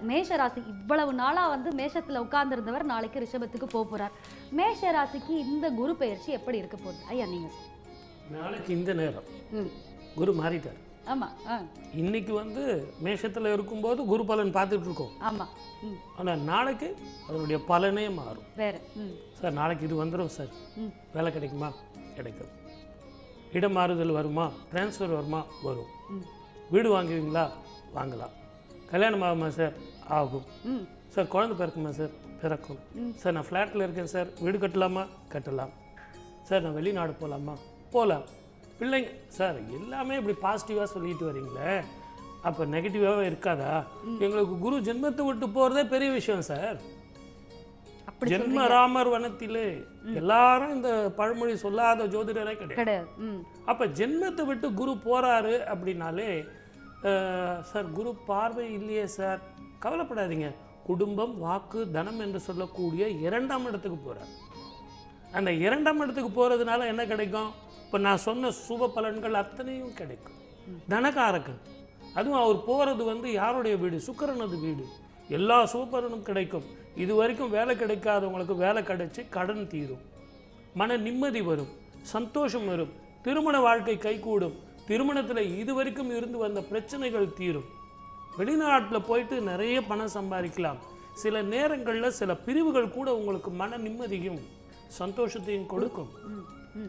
மேஷ ராசி இவ்வளவு நாளா வந்து மேஷத்துல உட்கார்ந்திருந்தவர் நாளைக்கு ரிஷபத்துக்கு போக போறார். மேஷ ராசிக்கு இந்த குரு பெயர்ச்சி எப்படி இருக்க போகுது? ஐயா நீங்க. சொல்லுங்க. நாளைக்கு இந்த நேரம். ம். குரு மாறிட்டார். ஆமா ஆ. இன்னைக்கு வந்து மேஷத்தில் இருக்கும்போது குரு பலன் பார்த்துட்டு இருக்கோம். ஆமா ம். ஆனால் நாளைக்கு அதனுடைய பலனே மாறும். வேற ம். சார் நாளைக்கு இது வந்துடும் சார். ம். வேலை கிடைக்குமா? கிடைக்கும் இடம் மாறுதல் வருமா? ட்ரான்ஸ்ஃபர் வருமா? வரும். வீடு வாங்குவீங்களா? வாங்கலாம். கல்யாணம் ஆகுமா சார்? ஆகும். சார் குழந்தை பிறக்குமா சார்? பிறக்கும். சார் நான் ஃப்ளாட்டில் இருக்கேன் சார். வீடு கட்டலாமா? கட்டலாம். சார் நான் வெளிநாடு போகலாமா போகலாம் பிள்ளைங்க சார் எல்லாமே இப்படி பாசிட்டிவாக சொல்லிட்டு வரீங்களே. அப்போ நெகட்டிவாகவே இருக்காதா? எங்களுக்கு குரு ஜென்மத்தை விட்டு போகிறதே பெரிய விஷயம் சார். ஜென்ம ராமர் வனத்திலே எல்லாரும் இந்த பழமொழி சொல்லாத ஜோதிடரே கிடையாது. அப்போ ஜென்மத்தை விட்டு குரு போகிறாரு அப்படின்னாலே சார் குரு பார்வை இல்லையே சார். கவலைப்படாதீங்க. குடும்பம் வாக்கு தனம் என்று சொல்லக்கூடிய இரண்டாம் இடத்துக்கு போகிறார் அந்த இரண்டாம் இடத்துக்கு போகிறதுனால என்ன கிடைக்கும்? இப்போ நான் சொன்ன சுப பலன்கள் அத்தனையும் கிடைக்கும். தனகாரகன். அதுவும் அவர் போகிறது வந்து யாருடைய வீடு? சுக்கரனது வீடு. எல்லா சூப்பரனும் கிடைக்கும். இது வரைக்கும் வேலை கிடைக்காதவங்களுக்கு வேலை கிடைச்சி கடன் தீரும். மன நிம்மதி வரும். சந்தோஷம் வரும். திருமண வாழ்க்கை கைகூடும். திருமணத்தில் இதுவரைக்கும் இருந்து வந்த பிரச்சனைகள் தீரும். வெளிநாட்டில் போயிட்டு நிறைய பணம் சம்பாதிக்கலாம். சில நேரங்களில் சில பிரிவுகள் கூட உங்களுக்கு மன நிம்மதியும் சந்தோஷத்தையும் கொடுக்கும்.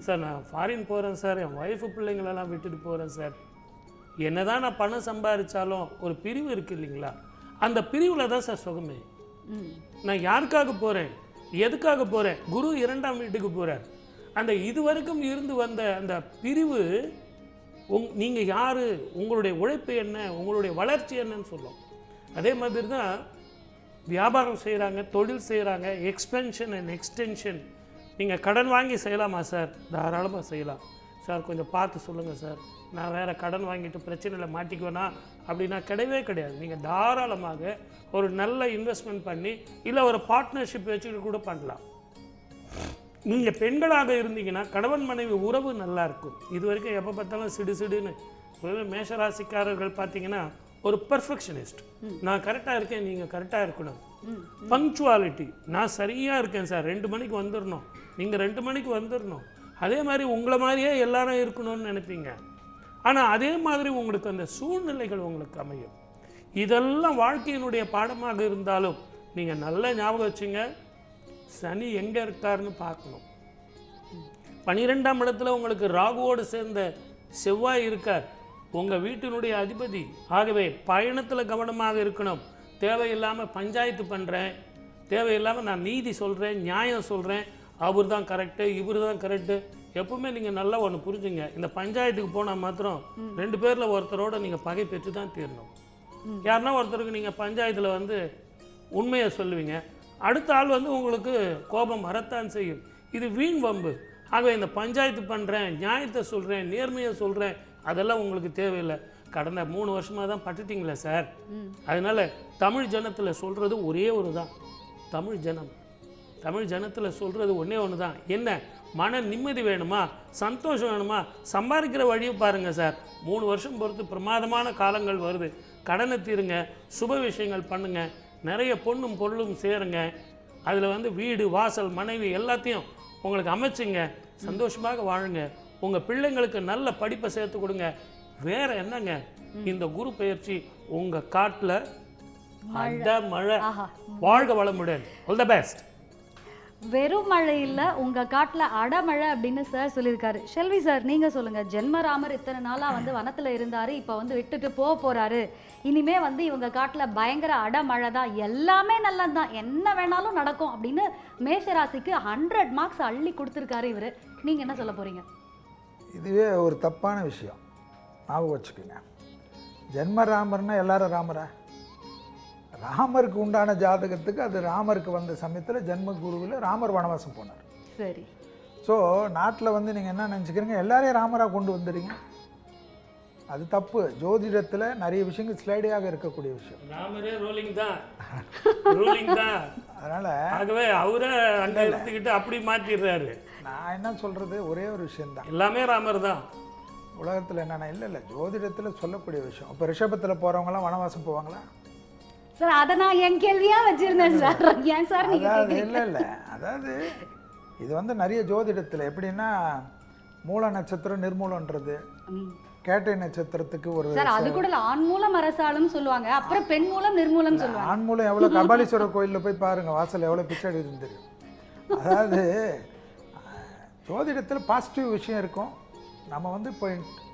சார் நான் ஃபாரின் போகிறேன் சார். என் ஒய்ஃபு பிள்ளைங்களெல்லாம் விட்டுட்டு போகிறேன் சார். என்னதான் நான் பணம் சம்பாதிச்சாலும் ஒரு பிரிவு இருக்கு இல்லைங்களா? அந்த பிரிவில் தான் சார் சுகமே. நான் யாருக்காக போகிறேன் எதுக்காக போகிறேன் குரு இரண்டாம் வீட்டுக்கு போகிறார் அந்த இதுவரைக்கும் இருந்து வந்த அந்த பிரிவு உங் நீங்கள் யார்? உங்களுடைய உழைப்பு என்ன? உங்களுடைய வளர்ச்சி என்னன்னு சொல்லும். அதே மாதிரி தான் வியாபாரம் செய்கிறாங்க தொழில் செய்கிறாங்க எக்ஸ்பென்ஷன் அண்ட் எக்ஸ்டென்ஷன் நீங்கள் கடன் வாங்கி செய்யலாமா சார் தாராளமாக செய்யலாம். சார் கொஞ்சம் பார்த்து சொல்லுங்கள் சார் நான் வேறு கடன் வாங்கிட்டு பிரச்சனையில் மாட்டிக்குவேனா? அப்படின்னா கிடையவே கிடையாது. நீங்கள் தாராளமாக ஒரு நல்ல இன்வெஸ்ட்மெண்ட் பண்ணி இல்லை ஒரு பார்ட்னர்ஷிப் வச்சுக்கிட்டு கூட பண்ணலாம். நீங்கள் பெண்களாக இருந்தீங்கன்னா கணவன் மனைவி உறவு நல்லா இருக்கும். இது வரைக்கும் எப்போ பார்த்தாலும் சிடு சிடுன்னு. மேஷராசிக்காரர்கள் பார்த்தீங்கன்னா ஒரு பர்ஃபெக்ஷனிஸ்ட் நான் கரெக்டாக இருக்கேன் நீங்கள் கரெக்டாக இருக்கணும். பங்க்சுவாலிட்டி நான் சரியாக இருக்கேன் சார். ரெண்டு மணிக்கு வந்துடணும் நீங்கள் ரெண்டு மணிக்கு வந்துடணும் அதே மாதிரி உங்களை மாதிரியே எல்லாரும் இருக்கணும்னு நினைப்பீங்க. ஆனால் அதே மாதிரி உங்களுக்கு அந்த சூழ்நிலைகள் உங்களுக்கு அமையும். இதெல்லாம் வாழ்க்கையினுடைய பாடமாக இருந்தாலும் நீங்கள் நல்லா ஞாபகம் வச்சுங்க. சனி எங்கே இருக்காருன்னு பார்க்கணும். பனிரெண்டாம் இடத்துல உங்களுக்கு ராகுவோடு சேர்ந்த செவ்வாய் இருக்கார். உங்கள் வீட்டினுடைய அதிபதி ஆகவே பயணத்தில் கவனமாக இருக்கணும். தேவையில்லாமல் பஞ்சாயத்து பண்ணுறேன் தேவையில்லாமல் நான் நீதி சொல்கிறேன் நியாயம் சொல்கிறேன் அவர் தான் கரெக்டு இவர் தான் கரெக்டு எப்பவுமே நீங்கள் நல்லா ஒன்று புரிஞ்சுங்க. இந்த பஞ்சாயத்துக்கு போனால் மாத்திரம் ரெண்டு பேரில் ஒருத்தரோட நீங்கள் பகை பெற்று தான் தீரணும் யாருன்னா ஒருத்தருக்கு நீங்கள் பஞ்சாயத்தில் வந்து உண்மையை சொல்லுவீங்க. அடுத்த ஆள் வந்து உங்களுக்கு கோபம் வரத்தான் செய்யும். இது வீண் வம்பு. ஆகவே இந்த பஞ்சாயத்து பண்ணுறேன் நியாயத்தை சொல்கிறேன் நேர்மையை சொல்கிறேன் அதெல்லாம் உங்களுக்கு தேவையில்லை. கடந்த மூணு வருஷமாக தான் பட்டுட்டீங்களே சார். அதனால தமிழ் ஜனத்தில் சொல்கிறது ஒரே ஒரு தான். தமிழ் ஜனம். தமிழ் ஜனத்தில் சொல்கிறது ஒன்றே ஒன்று தான். என்ன? மன நிம்மதி வேணுமா? சந்தோஷம் வேணுமா? சம்பாதிக்கிற வழியை பாருங்கள் சார். மூணு வருஷம் பொறுத்து பிரமாதமான காலங்கள் வருது. கடனை தீருங்க. சுப விஷயங்கள் பண்ணுங்க. நிறைய பொண்ணும் பொருளும் சேருங்க. அதில் வந்து வீடு வாசல் மனைவி எல்லாத்தையும் உங்களுக்கு அமைச்சுங்க. சந்தோஷமாக வாழுங்க. உங்கள் பிள்ளைங்களுக்கு நல்ல படிப்பை சேர்த்து கொடுங்க. வேற என்னங்க? இந்த குரு பயிற்சி உங்கள் காட்டில் அட மழை வாழ்க வளமுடன். ஆல் த பெஸ்ட் வெறும் மழையில் உங்கள் காட்டில் அடமழை அப்படின்னு சார் சொல்லியிருக்காரு. ஷெல்வி சார் நீங்கள் சொல்லுங்கள் ஜென்மராமர் இத்தனை நாளாக வந்து வனத்தில் இருந்தார் இப்போ வந்து விட்டுட்டு போக போகிறாரு இனிமே வந்து இவங்க காட்டில் பயங்கர அடமழை தான். எல்லாமே நல்லதுதான். என்ன வேணாலும் நடக்கும் அப்படின்னு மேஷராசிக்கு ஹண்ட்ரட் மார்க்ஸ் அள்ளி கொடுத்துருக்காரு இவர். நீங்கள் என்ன சொல்ல போகிறீங்க இதுவே ஒரு தப்பான விஷயம். ஞாபகம் வச்சுக்கோங்க. ஜென்ம ராமர்னா எல்லாரும் ராமரா? ராமருக்கு உண்டான ஜாதகத்துக்கு அது ராமருக்கு வந்த சமயத்தில் ஜென்ம குருவில் ராமர் வனவாசம் போனார். சரி. ஸோ நாட்டில் வந்து நீங்கள் என்ன நினச்சிக்கிறீங்க? எல்லாரையும் ராமராக கொண்டு வந்துடுறீங்க. அது தப்பு. ஜோதிடத்தில் நிறைய விஷயங்கள் ஸ்லைடியாக இருக்கக்கூடிய விஷயம். ராமரே ரோலிங் தான். ரோலிங் தான். அதனால் ஆகவே அவரே அங்க எடுத்துக்கிட்டு அப்படி மாற்றிடுறாரு. நான் என்ன சொல்கிறது ஒரே ஒரு விஷயந்தான் எல்லாமே ராமர் தான். உலகத்தில் என்னென்ன இல்லை இல்லை. ஜோதிடத்தில் சொல்லக்கூடிய விஷயம். இப்போ ரிஷபத்தில் போகிறவங்களாம் வனவாசம் போவாங்களா? சார் அதை நான் என் கேள்வியா வச்சிருந்தேன் சார். ஏன் சார் அதாவது? இல்லை இல்லை. அதாவது இது வந்து நிறைய ஜோதிடத்தில் எப்படின்னா மூல நட்சத்திரம் நிர்மூலன்றது. கேட்டை நட்சத்திரத்துக்கு ஒரு சார் அது கூட ஆண் மூலம் அரசாளும் சொல்லுவாங்க. அப்புறம் பெண் மூலம் நிர்மூலம் சொல்லுவாங்க. ஆண் மூலம் எவ்வளோ கபாலீஸ்வரர் கோயிலில் போய் பாருங்க வாசல் எவ்வளோ பிச்சை தெரியும். அதாவது ஜோதிடத்தில் பாசிட்டிவ் விஷயம் இருக்கும். நம்ம வந்து இப்போ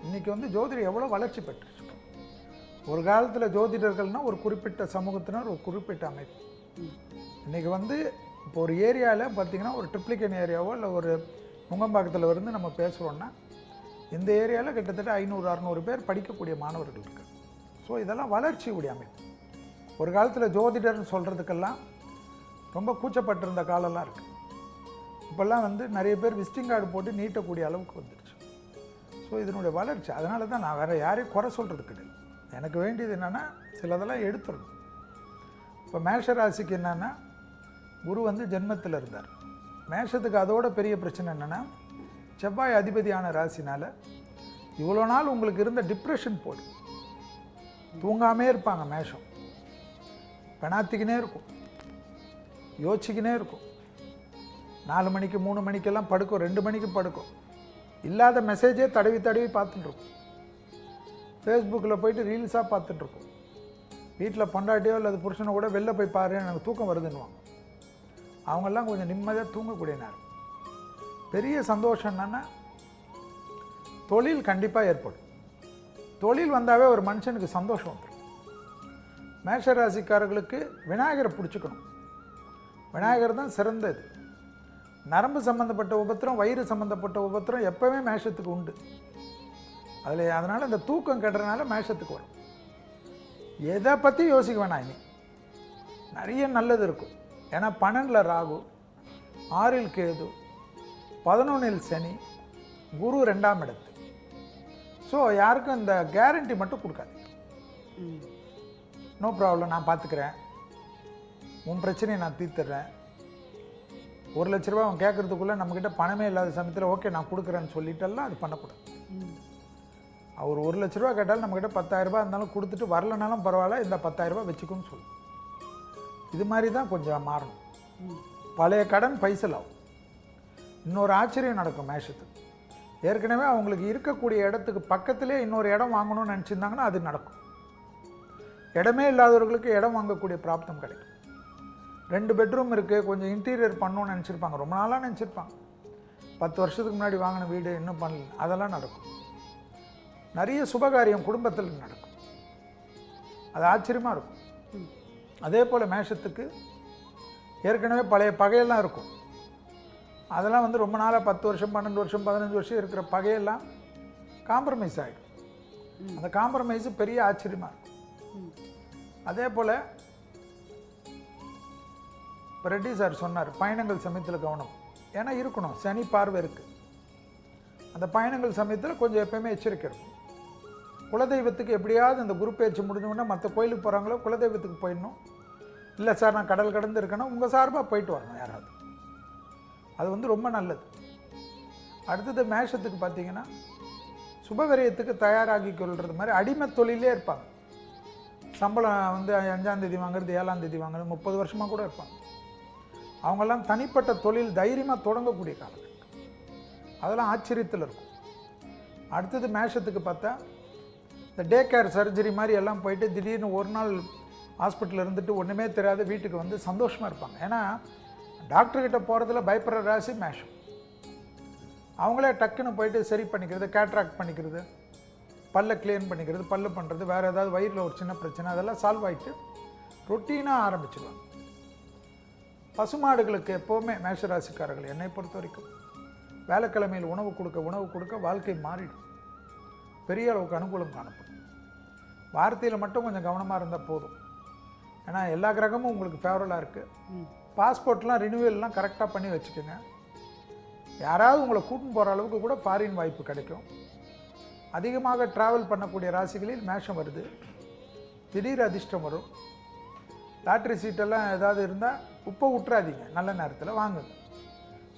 இன்னைக்கு வந்து ஜோதிடம் எவ்வளோ வளர்ச்சி பெற்றுச்சு ஒரு காலத்தில் ஜோதிடர்கள்னா ஒரு குறிப்பிட்ட சமூகத்தினர் ஒரு குறிப்பிட்ட அமைப்பு. இன்றைக்கி வந்து இப்போ ஒரு ஏரியாவில் பார்த்திங்கன்னா ஒரு ட்ரிப்ளிகன் ஏரியாவோ இல்லை ஒரு நுங்கம்பாக்கத்தில் இருந்து நம்ம பேசுகிறோன்னா இந்த ஏரியாவில் கிட்டத்தட்ட ஐநூறு அறநூறு பேர் படிக்கக்கூடிய மாணவர்கள் இருக்குது ஸோ இதெல்லாம் வளர்ச்சியுடைய அமைப்பு. ஒரு காலத்தில் ஜோதிடர்னு சொல்கிறதுக்கெல்லாம் ரொம்ப கூச்சப்பட்டிருந்த காலம்லாம் இருக்குது இப்போல்லாம் வந்து நிறைய பேர் விசிட்டிங் கார்டு போட்டு நீட்டக்கூடிய அளவுக்கு வந்துடுச்சு ஸோ இதனுடைய வளர்ச்சி. அதனால தான் நான் வேறு யாரையும் குறை சொல்கிறது கிடையாது. எனக்கு வேண்டியது என்னென்னா சிலதெல்லாம் எடுத்துடணும். இப்போ மேஷ ராசிக்கு என்னென்னா குரு வந்து ஜென்மத்தில் இருந்தார். மேஷத்துக்கு அதோட பெரிய பிரச்சனை என்னென்னா செவ்வாய் அதிபதியான ராசினால் இவ்வளோ நாள் உங்களுக்கு இருந்த டிப்ரெஷன் போடும் தூங்காமே இருப்பாங்க மேஷம். பெணாத்திக்கினே இருக்கும். யோசிச்சுக்கினே இருக்கும். நாலு மணிக்கு மூணு மணிக்கெல்லாம் படுக்கும் ரெண்டு மணிக்கு படுக்கும். இல்லாத மெசேஜே தடவி தடவி பார்த்துட்டு இருக்கும். ஃபேஸ்புக்கில் போயிட்டு ரீல்ஸாக பார்த்துட்ருக்கோம் வீட்டில் பொண்டாட்டியோ அல்லது புருஷனை கூட வெளில போய் பாரு எனக்கு தூக்கம் வருதுன்னுவாங்க. அவங்கெல்லாம் கொஞ்சம் நிம்மதியாக தூங்கக்கூடிய நேரம் பெரிய சந்தோஷம் என்னன்னா தொழில் கண்டிப்பாக ஏற்படும். தொழில் வந்தாவே ஒரு மனுஷனுக்கு சந்தோஷம் வந்துடும் மேஷ ராசிக்காரர்களுக்கு விநாயகரை பிடிச்சிக்கணும். விநாயகர் தான் சிறந்தது. நரம்பு சம்மந்தப்பட்ட உபத்திரம் வயிறு சம்மந்தப்பட்ட உபத்திரம் எப்போவுமே மேஷத்துக்கு உண்டு. அதில் அதனால் இந்த தூக்கம் கெடுறதுனால மேஷத்துக்கு வரும். எதை பற்றி யோசிக்க வேணாம் இனி. நிறைய நல்லது இருக்கும். ஏன்னா பன்னெண்டில் ராகு ஆறில் கேது பதினொன்றில் சனி குரு ரெண்டாம் இடத்து. ஸோ யாருக்கும் இந்த கேரண்டி மட்டும் கொடுக்காது. நோ ப்ராப்ளம் நான் பார்த்துக்கிறேன் உன் பிரச்சனையை நான் தீர்த்துறேன். ஒரு லட்ச ரூபா அவன் கேட்குறதுக்குள்ளே நம்மக்கிட்ட பணமே இல்லாத சமயத்தில் ஓகே நான் கொடுக்குறேன்னு சொல்லிட்டெல்லாம் அது பண்ணக்கூடாது. அவர் ஒரு லட்ச ரூபா கேட்டாலும் நம்மக்கிட்ட பத்தாயிரம் ரூபாய் இருந்தாலும் கொடுத்துட்டு வரலனாலும் பரவாயில்ல இந்த பத்தாயிரரூபா வச்சுக்கோன்னு சொல்லு. இது மாதிரி தான் கொஞ்சம் மாறணும். பழைய கடன் பைசலாகும் இன்னொரு ஆச்சரியம் நடக்கும் மேஷத்துக்கு. ஏற்கனவே அவங்களுக்கு இருக்கக்கூடிய இடத்துக்கு பக்கத்திலே இன்னொரு இடம் வாங்கணும்னு நினச்சிருந்தாங்கன்னா அது நடக்கும். இடமே இல்லாதவர்களுக்கு இடம் வாங்கக்கூடிய பிராப்தம் கிடைக்கும். ரெண்டு பெட்ரூம் இருக்குது கொஞ்சம் இன்டீரியர் பண்ணணும்னு நினச்சிருப்பாங்க. ரொம்ப நாளாக நினச்சிருப்பாங்க. பத்து வருஷத்துக்கு முன்னாடி வாங்கின வீடு இன்னும் பண்ணல. அதெல்லாம் நடக்கும். நிறைய சுபகாரியம் குடும்பத்தில் நடக்கும். அது ஆச்சரியமாக இருக்கும். அதே போல் மேஷத்துக்கு ஏற்கனவே பழைய பகையெல்லாம் இருக்கும். அதெல்லாம் வந்து ரொம்ப நாளாக பத்து வருஷம் பன்னெண்டு வருஷம் பதினஞ்சு வருஷம் இருக்கிற பகையெல்லாம் காம்ப்ரமைஸ் ஆகிடும் அந்த காம்ப்ரமைஸு பெரிய ஆச்சரியமாக இருக்கும். அதே போல் இப்போ ரெட்டி சார் சொன்னார் பயணங்கள் சமயத்தில் கவனம். ஏன்னா இருக்கணும் சனி பார்வை இருக்குது அந்த பயணங்கள் சமயத்தில் கொஞ்சம் எப்பயுமே எச்சரிக்கை இருக்கும். குலதெய்வத்துக்கு எப்படியாவது இந்த குரு பயிற்சி முடிஞ்சோடனே மற்ற கோயிலுக்கு போகிறாங்களோ குலதெய்வத்துக்கு போயிடணும். இல்லை சார் நான் கடல் கடந்து இருக்கேன்னா உங்கள் சார்பாக போயிட்டு வரணும் யாராவது. அது வந்து ரொம்ப நல்லது. அடுத்தது மேஷத்துக்கு பார்த்தீங்கன்னா சுபவிரயத்துக்கு தயாராகி கொள்வது மாதிரி அடிமை தொழிலே இருப்பாங்க. சம்பளம் வந்து அஞ்சாந்தேதி வாங்குறது ஏழாந்தேதி வாங்குறது முப்பது வருஷமாக கூட இருப்பாங்க. அவங்கெல்லாம் தனிப்பட்ட தொழில் தைரியமாக தொடங்கக்கூடிய காலம். அதெல்லாம் ஆச்சரியத்தில் இருக்கும். அடுத்தது மேஷத்துக்கு பார்த்தா இந்த டே கேர் சர்ஜரி மாதிரி எல்லாம் போயிட்டு திடீர்னு ஒரு நாள் ஹாஸ்பிட்டலில் இருந்துட்டு ஒன்றுமே தெரியாத வீட்டுக்கு வந்து சந்தோஷமாக இருப்பாங்க. ஏன்னா டாக்டர்கிட்ட போகிறதுல பயப்படுற ராசி மேஷம். அவங்களே டக்குன்னு போயிட்டு சரி பண்ணிக்கிறது கேட்ராக்ட் பண்ணிக்கிறது பல்லை க்ளீன் பண்ணிக்கிறது பல்லு பண்ணுறது வேறு ஏதாவது வயிறில் ஒரு சின்ன பிரச்சனை அதெல்லாம் சால்வ் ஆகிட்டு ரொட்டீனாக ஆரம்பிச்சிடுவாங்க பசுமாடுகளுக்கு எப்போவுமே மேஷராசிக்காரர்கள் என்னை பொறுத்த வரைக்கும் வேலைக்கிழமையில் உணவு கொடுக்க உணவு கொடுக்க வாழ்க்கை மாறிடும். பெரிய அளவுக்கு அனுகூலம் காணப்படும். வார்த்தையில் மட்டும் கொஞ்சம் கவனமாக இருந்தால் போதும். ஏன்னா எல்லா கிரகமும் உங்களுக்கு ஃபேவரலாக இருக்குது. பாஸ்போர்ட்லாம் ரினியூவல்லாம் கரெக்டாக பண்ணி வச்சுக்கோங்க. யாராவது உங்களை கூட்டின்னு போகிற அளவுக்கு கூட ஃபாரின் வாய்ப்பு கிடைக்கும். அதிகமாக ட்ராவல் பண்ணக்கூடிய ராசிகளில் மேஷம் வருது. திடீர் அதிர்ஷ்டம் வரும். லாட்ரி சீட்டெல்லாம் ஏதாவது இருந்தால் உப்பை விட்டுறாதீங்க நல்ல நேரத்தில் வாங்குங்க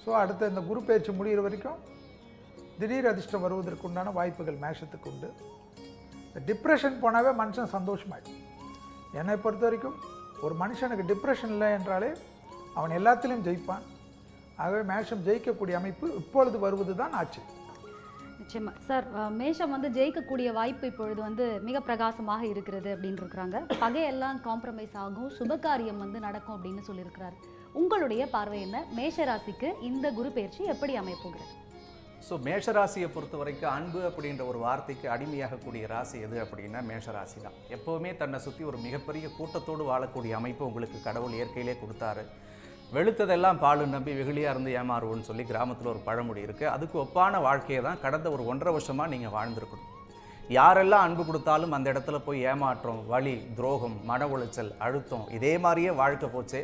ஸோ அடுத்த இந்த குரு பயிற்சி முடிகிற வரைக்கும் திடீர் அதிர்ஷ்டம் வருவதற்கு உண்டான வாய்ப்புகள் மேஷத்துக்கு உண்டு. இந்த டிப்ரெஷன் போனாவே மனுஷன் சந்தோஷமாயிடும். என்னை பொறுத்த வரைக்கும் ஒரு மனுஷனுக்கு டிப்ரெஷன் இல்லை என்றாலே அவன் எல்லாத்திலையும் ஜெயிப்பான். ஆகவே மேஷம் ஜெயிக்கக்கூடிய அமைப்பு இப்பொழுது வருவது தான் ஆச்சு. நிச்சயமா. சார் மேஷம் வந்து ஜெயிக்கக்கூடிய வாய்ப்பு இப்பொழுது வந்து மிக பிரகாசமாக இருக்கிறது அப்படின்னு இருக்கிறாங்க பகையெல்லாம் காம்ப்ரமைஸ் ஆகும் சுபகாரியம் வந்து நடக்கும் அப்படின்னு சொல்லியிருக்கிறார். உங்களுடைய பார்வை என்ன? மேஷ ராசிக்கு இந்த குரு பயிற்சி எப்படி அமைப்போகிறது ஸோ மேஷராசியை பொறுத்த வரைக்கும் அன்பு அப்படின்ற ஒரு வார்த்தைக்கு அடிமையாகக்கூடிய ராசி எது அப்படின்னா மேஷராசி தான் எப்போவுமே தன்னை சுற்றி ஒரு மிகப்பெரிய கூட்டத்தோடு வாழக்கூடிய அமைப்பு உங்களுக்கு கடவுள் இயற்கையிலே கொடுத்தாரு. வெளுத்ததெல்லாம் பாலு நம்பி வெகுளியாக இருந்து ஏமாறுவோன்னு சொல்லி கிராமத்தில் ஒரு பழமொழி இருக்குது அதுக்கு ஒப்பான வாழ்க்கையை தான் கடந்த ஒரு ஒன்றரை வருஷமாக நீங்கள் வாழ்ந்துருக்கணும். யாரெல்லாம் அன்பு கொடுத்தாலும் அந்த இடத்துல போய் ஏமாற்றம் வலி துரோகம் மன உளைச்சல் அழுத்தம் இதே மாதிரியே வாழ்க்கை போச்சு.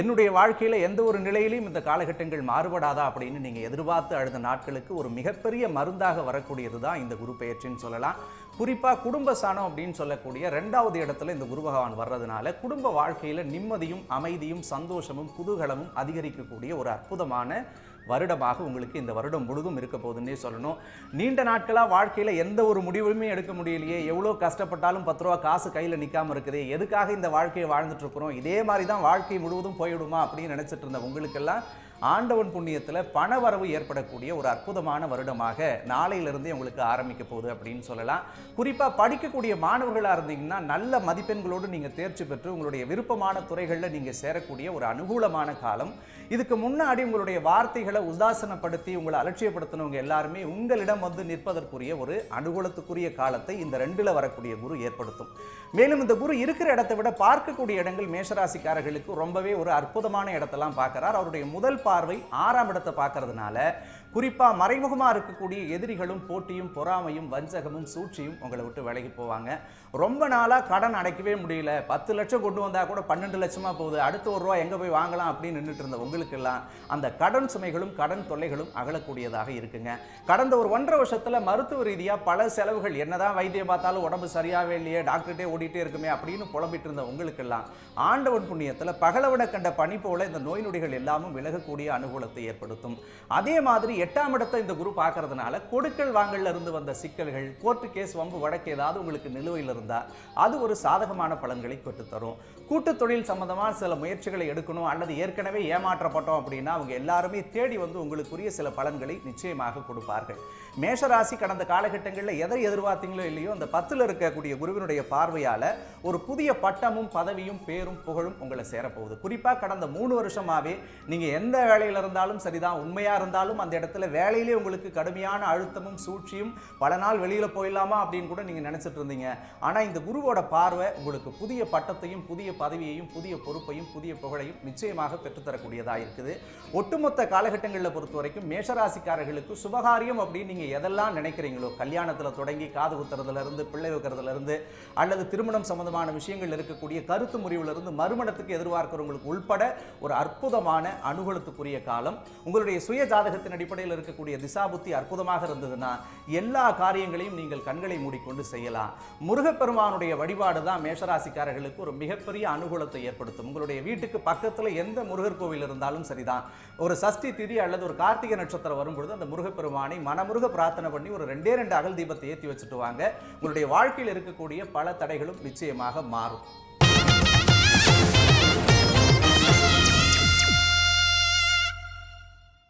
என்னுடைய வாழ்க்கையில் எந்த ஒரு நிலையிலையும் இந்த காலகட்டங்கள் மாறுபடாதா அப்படின்னு நீங்கள் எதிர்பார்த்து அழுத நாட்களுக்கு ஒரு மிகப்பெரிய மருந்தாக வரக்கூடியது தான் இந்த குரு பெயர்ச்சின்னு சொல்லலாம். குறிப்பாக குடும்ப சாணம் அப்படின்னு சொல்லக்கூடிய ரெண்டாவது இடத்துல இந்த குரு பகவான் வர்றதுனால குடும்ப வாழ்க்கையில் நிம்மதியும் அமைதியும் சந்தோஷமும் குதூகலமும் அதிகரிக்கக்கூடிய ஒரு அற்புதமான வருடமாக உங்களுக்கு இந்த வருடம் முழுதும் இருக்க போகுதுன்னே சொல்லணும். நீண்ட நாட்களாக வாழ்க்கையில் எந்த ஒரு முடிவுமே எடுக்க முடியலையே. எவ்வளோ கஷ்டப்பட்டாலும் பத்து ரூபா காசு கையில் நிற்காம இருக்குது. எதுக்காக இந்த வாழ்க்கையை வாழ்ந்துட்டு இருக்கிறோம்? இதே மாதிரி தான் வாழ்க்கை முழுவதும் போயிடுமா அப்படின்னு நினச்சிட்டு இருந்த உங்களுக்கெல்லாம் ஆண்டவன் புண்ணியத்தில் பணவரவு ஏற்படக்கூடிய ஒரு அற்புதமான வருடமாக நாளையிலிருந்தே உங்களுக்கு ஆரம்பிக்க போகுது அப்படின்னு சொல்லலாம். குறிப்பாக படிக்கக்கூடிய மாணவர்களாக இருந்தீங்கன்னா நல்ல மதிப்பெண்களோடு நீங்கள் தேர்ச்சி பெற்று உங்களுடைய விருப்பமான துறைகளில் நீங்கள் சேரக்கூடிய ஒரு அனுகூலமான காலம். இதுக்கு முன்னாடி உங்களுடைய வார்த்தைகளை உதாசனப்படுத்தி உங்களை அலட்சியப்படுத்தினவங்க எல்லாருமே உங்களிடம் வந்து நிற்பதற்குரிய ஒரு அனுகூலத்துக்குரிய காலத்தை இந்த ரெண்டில் வரக்கூடிய குரு ஏற்படுத்தும். மேலும் இந்த குரு இருக்கிற இடத்தை விட பார்க்கக்கூடிய இடங்கள் மேஷராசிக்காரர்களுக்கு ரொம்பவே ஒரு அற்புதமான இடத்தெல்லாம் பார்க்கறார். அவருடைய முதல் பார்வை ஆறாம் இடத்தை பார்க்கறதுனால குறிப்பாக மறைமுகமாக இருக்கக்கூடிய எதிரிகளும் போட்டியும் பொறாமையும் வஞ்சகமும் சூழ்ச்சியும் உங்களை விட்டு விலகி போவாங்க. ரொம்ப நாளாக கடன் அடைக்கவே முடியல. பத்து லட்சம் கொண்டு வந்தால் கூட பன்னெண்டு லட்சமாக போகுது. அடுத்த ஒரு ரூபா எங்கே போய் வாங்கலாம் அப்படின்னு நின்றுட்டு இருந்த உங்களுக்கெல்லாம் அந்த கடன் சுமைகளும் கடன் தொல்லைகளும் அகலக்கூடியதாக இருக்குங்க. கடந்த ஒரு ஒன்றரை வருஷத்தில் மருத்துவ ரீதியாக பல செலவுகள் என்னதான் வைத்தியம் பார்த்தாலும் உடம்பு சரியாகவே இல்லையே டாக்டர்கிட்டே ஓடிட்டே இருக்குமே அப்படின்னு புலம்பிட்டு இருந்த உங்களுக்கெல்லாம் ஆண்டவன் புண்ணியத்தில் பகலவிட கண்ட பனி போல இந்த நோய் நொடிகள் எல்லாமும் விலகக்கூடிய அனுகூலத்தை ஏற்படுத்தும். அதே மாதிரி எட்டாம் இடத்தை இந்த குரு பார்க்கறதுனால கொடுக்கல் வாங்கல்ல இருந்து வந்த சிக்கல்கள் கோர்ட்டு கேஸ் வம்பு வழக்கு ஏதாவது உங்களுக்கு நிலுவையில் இருந்தா அது ஒரு சாதகமான பலன்களை பெற்றுத்தரும். கூட்டு தொழில் சம்பந்தமான சில முயற்சிகளை எடுக்கணும் அல்லது ஏற்கனவே ஏமாற்றப்பட்டோம் அப்படின்னா அவங்க எல்லாருமே தேடி வந்து உங்களுக்குரிய சில பலன்களை நிச்சயமாக கொடுப்பார்கள். மேஷராசி கடந்த காலகட்டங்களில் எதை எதிர்பார்த்தீங்களோ இல்லையோ அந்த பத்தில் இருக்கக்கூடிய குருவினுடைய பார்வையால் ஒரு புதிய பட்டமும் பதவியும் பேரும் புகழும் உங்களை சேரப்போகுது. குறிப்பாக கடந்த மூணு வருஷமாகவே நீங்கள் எந்த வேலையில் இருந்தாலும் சரிதான் உண்மையாக இருந்தாலும் அந்த இடத்துல வேலையிலே உங்களுக்கு கடுமையான அழுத்தமும் சூழ்ச்சியும் பல நாள் வெளியில் போயிடலாமா அப்படின்னு கூட நீங்கள் நினச்சிட்டு இருந்தீங்க. ஆனால் இந்த குருவோட பார்வை உங்களுக்கு புதிய பட்டத்தையும் புதிய பதவியையும் புதிய பொறுப்பையும் புதிய புகழையும் நிச்சயமாக பெற்றுத்தரக்கூடியதாக இருக்குது. ஒட்டுமொத்த காலகட்டங்களில் பொறுத்த வரைக்கும் மேஷராசிக்காரர்களுக்கு சுபகாரியம் அப்படின்னு நீங்க எதெல்லாம் நினைக்கிறீங்களோ கல்யாணத்தில் தொடங்கி காது குத்துறதுல இருந்து பிள்ளை வைக்கிறதுலேருந்து அல்லது திருமணம் சம்பந்தமான விஷயங்கள் இருக்கக்கூடிய கருத்து முறிவுலேருந்து மறுமணத்துக்கு எதிர்பார்க்கிறவங்களுக்கு உள்பட ஒரு அற்புதமான அனுகூலத்துக்குரிய காலம். உங்களுடைய சுய ஜாதகத்தின் அடிப்படையில் இருக்கக்கூடிய திசாபுத்தி அற்புதமாக இருந்ததுன்னா எல்லா காரியங்களையும் நீங்கள் கண்களை மூடிக்கொண்டு செய்யலாம். முருகப்பெருமானுடைய வழிபாடு தான் மேஷராசிக்காரர்களுக்கு ஒரு மிகப்பெரிய மிகப்பெரிய அனுகூலத்தை ஏற்படுத்தும். உங்களுடைய வீட்டுக்கு பக்கத்தில் எந்த முருகர் கோவில் இருந்தாலும் சரிதான். ஒரு சஷ்டி திதி அல்லது ஒரு கார்த்திகை நட்சத்திரம் வரும்பொழுது அந்த முருகப்பெருமானை மனமுருக பிரார்த்தனை பண்ணி ஒரு ரெண்டே ரெண்டு அகல் தீபத்தை ஏற்றி வச்சுட்டு வாங்க. உங்களுடைய வாழ்க்கையில் இருக்கக்கூடிய பல தடைகளும் நிச்சயமாக மாறும்.